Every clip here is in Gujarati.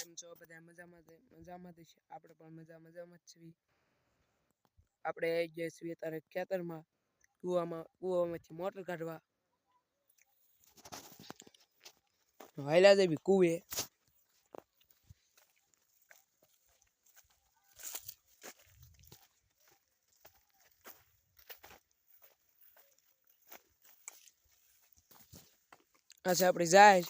કેમ છો બધા મજામાં છે મજામાં જ છે આપણે પણ મજા મજામાં જ છીએ આપણે આવી ગયા છીએ અત્યારે ખેતરમાં કૂવામાં કૂવામાંથી મોટર કાઢવા હાલ્યા જેવી કૂવે આ છે આપણી જાય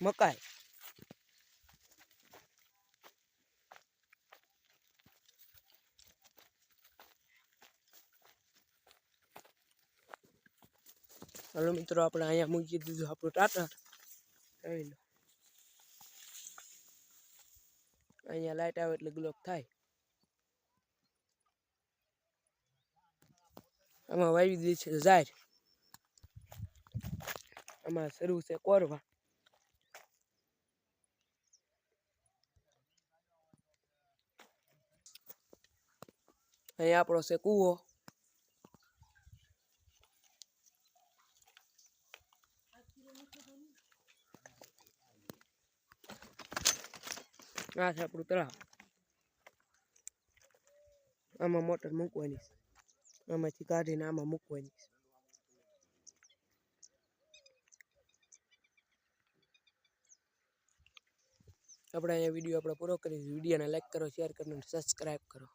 મકાઈ. હલો મિત્રો, આપણે અહીંયા મૂકી દીધું આપણું ટાટર. આવી લો. અહીંયા લાઈટ આવે એટલે ગ્લોક થાય. આમાં વાવી દીધી છે ઝાડ આમાં શરૂ છે કોરવા. અહીંયા આપણો છે કૂવો આ છે આપણું તળાવ આમાં મોટર મૂકવાની છે આમાંથી કાઢીને આમાં મૂકવાની છે આપણે અહીંયા વીડિયો આપણે પૂરો કરીશું વિડીયોને લાઈક કરો શેર કરો અને સબસ્ક્રાઈબ કરો